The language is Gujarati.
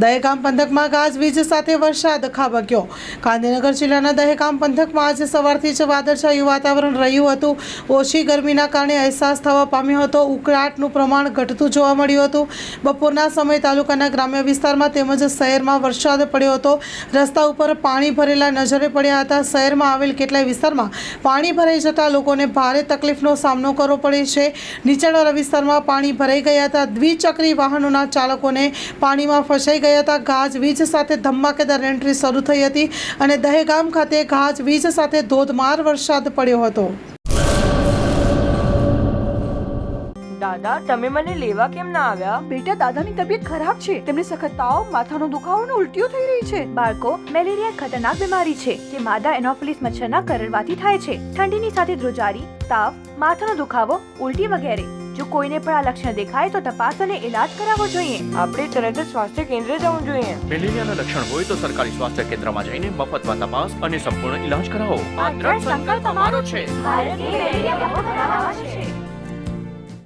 દહેગામ પંથકમાં ગાજવીજ સાથે વરસાદ ખાબક્યો. ગાંધીનગર જિલ્લાના દહેગામ પંથકમાં આજે સવારથી જ વાદળછાયું વાતાવરણ રહ્યું હતું. ઓછી ગરમીના કારણે અહેસાસ થવા પામ્યો હતો. ઉકળાટનું પ્રમાણ ઘટતું જોવા મળ્યું હતું. બપોરના સમયે તાલુકાના ગ્રામ્ય વિસ્તારમાં તેમજ શહેરમાં વરસાદ પડ્યો હતો. રસ્તા ઉપર પાણી ભરેલા નજરે પડ્યા હતા. શહેરમાં આવેલ કેટલાય વિસ્તારમાં પાણી ભરાઈ જતા લોકોને ભારે તકલીફનો સામનો કરવો પડે છે. નીચાણવાળા વિસ્તારમાં પાણી ભરાઈ ગયા હતા. દ્વિચક્રી વાહનોના ચાલકોને પાણીમાં ફસાઈ ગયા હતા ગાજવીજ સાથે ધમાકેદાર એન્ટ્રી શરૂ થઈ હતી અને દહેગામ ખાતે ગાજવીજ સાથે ધોધમાર વરસાદ પડ્યો હતો. દાદા તમે મને લેવા કેમ ના આવ્યા? બેટા દાદાની તબિયત ખરાબ છે. તેમને સખત તાવ માથાનો દુખાવો અને ઉલટીઓ થઈ રહી છે. બાળકો મેલેરિયા ખતરનાક બીમારી છે જે માદા એનોફિલિસ મચ્છરના કરડવાથી થાય છે. ઠંડીની સાથે ધ્રુજારી તાવ માથાનો દુખાવો ઉલટી વગેરે. જો કોઈને પણ આ લક્ષણ દેખાય તો તપાસ અને ઇલાજ કરાવવો જોઈએ. આપણે તરત જ સ્વાસ્થ્ય કેન્દ્રે જવું જોઈએ. મેલેરિયાના લક્ષણ હોય તો સરકારી સ્વાસ્થ્ય કેન્દ્રમાં જઈને મફતમાં તપાસ અને સંપૂર્ણ ઈલાજ કરાવો. આ ત્રણ સંકલ્પ અમારો છે. ભારતની મેલેરિયા